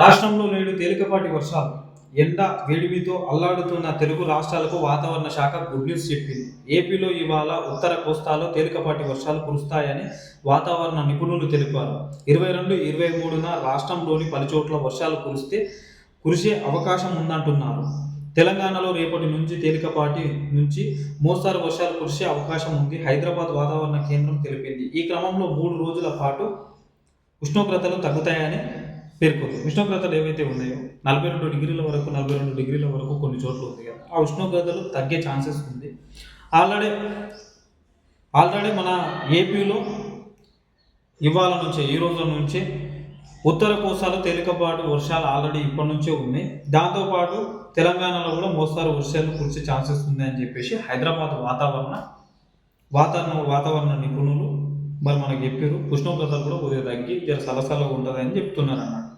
రాష్ట్రంలో నేడు తేలికపాటి వర్షాలు ఎండ వేడిమితో అల్లాడుతున్న తెలుగు రాష్ట్రాలకు వాతావరణ శాఖ గుడ్ న్యూస్ చెప్పింది. ఏపీలో ఇవాళ ఉత్తర కోస్తాలో తేలికపాటి వర్షాలు కురుస్తాయని వాతావరణ నిపుణులు తెలిపారు. ఇరవై రెండు ఇరవై మూడున రాష్ట్రంలోని పలుచోట్ల వర్షాలు కురిస్తే కురిసే అవకాశం ఉందంటున్నారు. తెలంగాణలో రేపటి నుంచి తేలికపాటి నుంచి మోస్తారు వర్షాలు కురిసే అవకాశం ఉంది హైదరాబాద్ వాతావరణ కేంద్రం తెలిపింది. ఈ క్రమంలో మూడు రోజుల పాటు ఉష్ణోగ్రతలు తగ్గుతాయని పేర్కొంది. ఉష్ణోగ్రతలు ఏవైతే ఉన్నాయో నలభై రెండు డిగ్రీల వరకు నలభై రెండు డిగ్రీల వరకు కొన్ని చోట్ల ఉంది. కదా ఆ ఉష్ణోగ్రతలు తగ్గే ఛాన్సెస్ ఉంది. ఆల్రెడీ ఆల్రెడీ మన ఏపీలో ఇవాళ నుంచే ఈ రోజు నుంచే ఉత్తర కోస్తాలో తేలికపాటు వర్షాలు ఆల్రెడీ ఇప్పటి నుంచే ఉన్నాయి. దాంతోపాటు తెలంగాణలో కూడా మోస్తారు వర్షాలు కురిసే ఛాన్సెస్ ఉంది అని చెప్పేసి హైదరాబాద్ వాతావరణ వాతావరణ వాతావరణ నిపుణులు మరి మనకు చెప్పారు ఉష్ణోగ్రతలు కూడా కొద్దిగా తగ్గి జర సలసలగా ఉంటుంది అని చెప్తున్నారు అన్నమాట